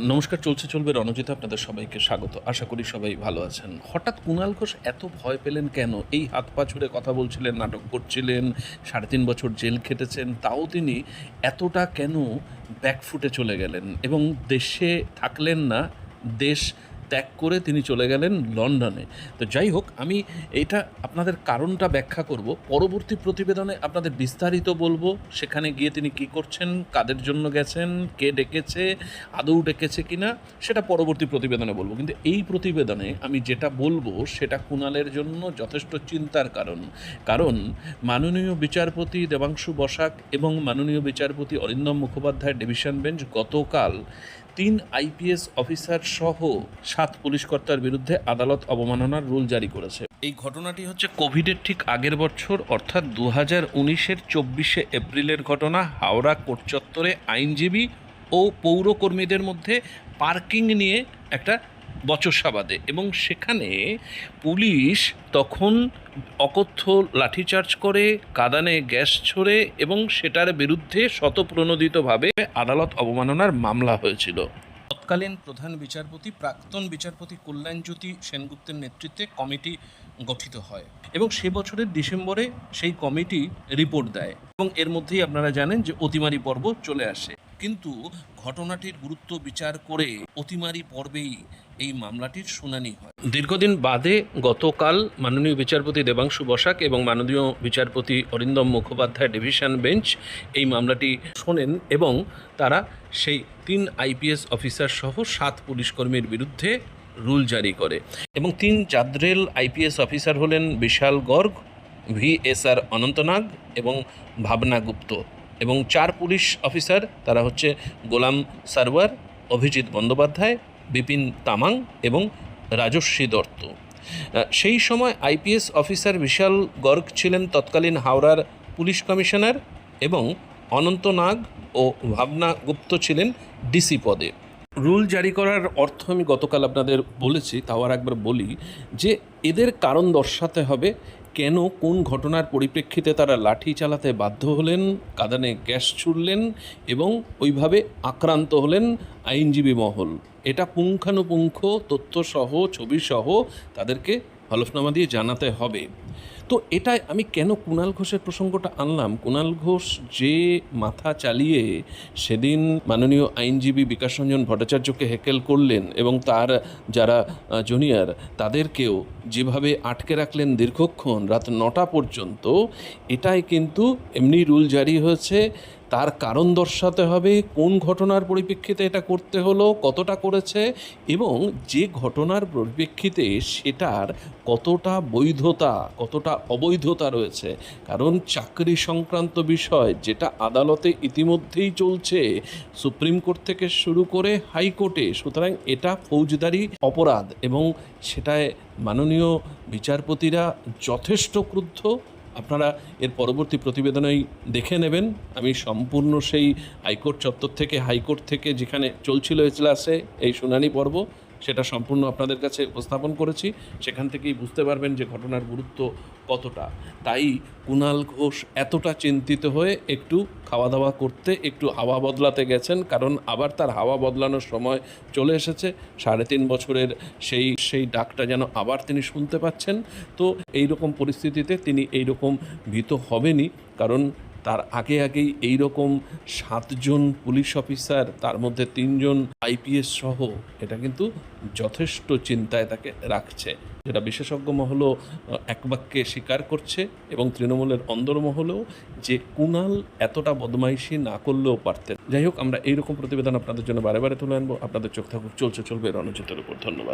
নমস্কার, চলছে, চলবে রণজিৎ, আপনাদের সবাইকে স্বাগত। আশা করি সবাই ভালো আছেন। হঠাৎ কুণাল ঘোষ এত ভয় পেলেন কেন? এই হাত পা ছুড়ে কথা বলছিলেন, নাটক করছিলেন, সাড়ে তিন বছর জেল খেটেছেন, তাও তিনি এতটা কেন ব্যাকফুটে চলে গেলেন? এবং দেশে থাকলেন না, দেশ ত্যাগ করে তিনি চলে গেলেন লন্ডনে। তো যাই হোক, আমি এটা আপনাদের কারণটা ব্যাখ্যা করব। পরবর্তী প্রতিবেদনে আপনাদের বিস্তারিত বলব, সেখানে গিয়ে তিনি কি করছেন, কাদের জন্য গেছেন, কে ডেকেছে, আদৌ ডেকেছে কিনা, সেটা পরবর্তী প্রতিবেদনে বলব। কিন্তু এই প্রতিবেদনে আমি যেটা বলব, সেটা কুণালের জন্য যথেষ্ট চিন্তার কারণ। কারণ মাননীয় বিচারপতি দেবাংশু বসাক এবং মাননীয় বিচারপতি অরিন্দম মুখোপাধ্যায় ডিভিশন বেঞ্চ গতকাল তিন আইপিএস অফিসার সহ সাত পুলিশ কর্তার বিরুদ্ধে আদালত অবমাননার রুল জারি করেছে। এই ঘটনাটি হচ্ছে কোভিডের ঠিক আগের বছর, অর্থাৎ দু হাজার উনিশের চব্বিশে এপ্রিলের ঘটনা, হাওড়া কোটচত্বরে আইনজীবী ও পৌরকর্মীদের মধ্যে পার্কিং নিয়ে একটা বচসা বাঁধে এবং সেখানে পুলিশ তখন অকথ্য লাঠিচার্জ করে, কাদানে গ্যাস ছোড়ে এবং সেটার বিরুদ্ধে শতপ্রণোদিতভাবে আদালত অবমাননার মামলা হয়েছিল। তৎকালীন প্রধান বিচারপতি, প্রাক্তন বিচারপতি কল্যাণজ্যোতি সেনগুপ্তের নেতৃত্বে কমিটি গঠিত হয় এবং সে বছরের ডিসেম্বরে সেই কমিটি রিপোর্ট দেয় এবং এর মধ্যেই আপনারা জানেন যে অতিমারি পর্ব চলে আসে। কিন্তু ঘটনাটির গুরুত্ব বিচার করে অতিমারি পর্বেই এই মামলাটির শুনানি হয়। দীর্ঘদিন বাদে গতকাল মাননীয় বিচারপতি দেবাংশু বসাক এবং মাননীয় বিচারপতি অরিন্দম মুখোপাধ্যায় ডিভিশন বেঞ্চ এই মামলাটি শোনেন এবং তারা সেই তিন আইপিএস অফিসার সহ সাত পুলিশকর্মীর বিরুদ্ধে রুল জারি করে এবং তিন জাদ্রেল আইপিএস অফিসার হলেন Bishal Garg V S R Anantnag এবং ভাবনা গুপ্ত। এবং চার পুলিশ অফিসার, তারা হচ্ছে গোলাম সারওয়ার, অভিজিৎ বন্দ্যোপাধ্যায়, বিপিন তামাং এবং রাজস্বী দত্ত। সেই সময় আইপিএস অফিসার বিশাল গর্গ ছিলেন তৎকালীন হাওড়ার পুলিশ কমিশনার এবং অনন্ত নাগ ও ভাবনা গুপ্ত ছিলেন ডিসি পদে। রুল জারি করার অর্থ আমি গতকাল আপনাদের বলেছি, তাও আর একবার বলি যে এদের কারণ দর্শাতে হবে কেন কোন ঘটনার পরিপ্রেক্ষিতে তারা লাঠি চালাতে বাধ্য হলেন, কাদানে গ্যাস ছুড়লেন এবং ওইভাবে আক্রান্ত হলেন আইনজীবী মহল? এটা পুঙ্খানুপুঙ্খ, তথ্যসহ, ছবিসহ তাদেরকে হলফনামা দিয়ে জানাতে হবে। তো এটাই আমি কেন কুণাল ঘোষের প্রসঙ্গটা আনলাম? কুণাল ঘোষ যে মাথা চালিয়ে সেদিন মাননীয় আইনজীবী বিকাশ রঞ্জন ভট্টাচার্যকে হেকেল করলেন এবং তার যারা জুনিয়র তাদেরকেও যেভাবে আটকে রাখলেন দীর্ঘক্ষণ রাত নটা পর্যন্ত, এটাই কিন্তু এমনি রুল জারি হয়েছে। তার কারণ দর্শাতে হবে, কোন ঘটনার পরিপ্রেক্ষিতে এটা করতে হলো, কতটা করেছে এবং যে ঘটনার পরিপ্রেক্ষিতে সেটার কতটা বৈধতা, কতটা অবৈধতা রয়েছে। কারণ চাকরি সংক্রান্ত বিষয় যেটা আদালতে ইতিমধ্যেই চলছে, সুপ্রিম কোর্ট থেকে শুরু করে হাইকোর্টে। সুতরাং এটা ফৌজদারি অপরাধ এবং সেটায় মাননীয় বিচারপতিরা যথেষ্ট ক্রুদ্ধ। আপনারা এর পরবর্তী প্রতিবেদনেই দেখে নেবেন। আমি সম্পূর্ণ সেই হাইকোর্ট চত্বর থেকে, হাইকোর্ট থেকে যেখানে চলছিল এজলাসে, এই শুনানি পর্ব সেটা সম্পূর্ণ আপনাদের কাছে উপস্থাপন করেছি। সেখান থেকেই বুঝতে পারবেন যে ঘটনার গুরুত্ব কতটা। তাই কুণাল ঘোষ এতটা চিন্তিত হয়ে একটু খাওয়া দাওয়া করতে, একটু হাওয়া বদলাতে গেছেন, কারণ আবার তার হাওয়া বদলানোর সময় চলে এসেছে। সাড়ে তিন বছরের সেই সেই ডাকটা যেন আবার তিনি শুনতে পাচ্ছেন। তো এই রকম পরিস্থিতিতে তিনি এই রকম ভীত হবেনই, কারণ তার আগে আগেই এই রকম সাতজন পুলিশ অফিসার, তার মধ্যে তিনজন আইপিএস সহ, এটা কিন্তু যথেষ্ট চিন্তায় তাকে রাখছে। যেটা বিশেষজ্ঞ মহলও এক বাক্যে স্বীকার করছে এবং তৃণমূলের অন্দরমহলেও যে কুণাল এতটা বদমাইশি না করলেও পারতেন। যাই হোক, আমরা এইরকম প্রতিবেদন আপনাদের জন্য বারে বারে তুলে আনব। আপনাদের চোখ থাকুক, চলছে, চলবে রণজিতের উপর। ধন্যবাদ।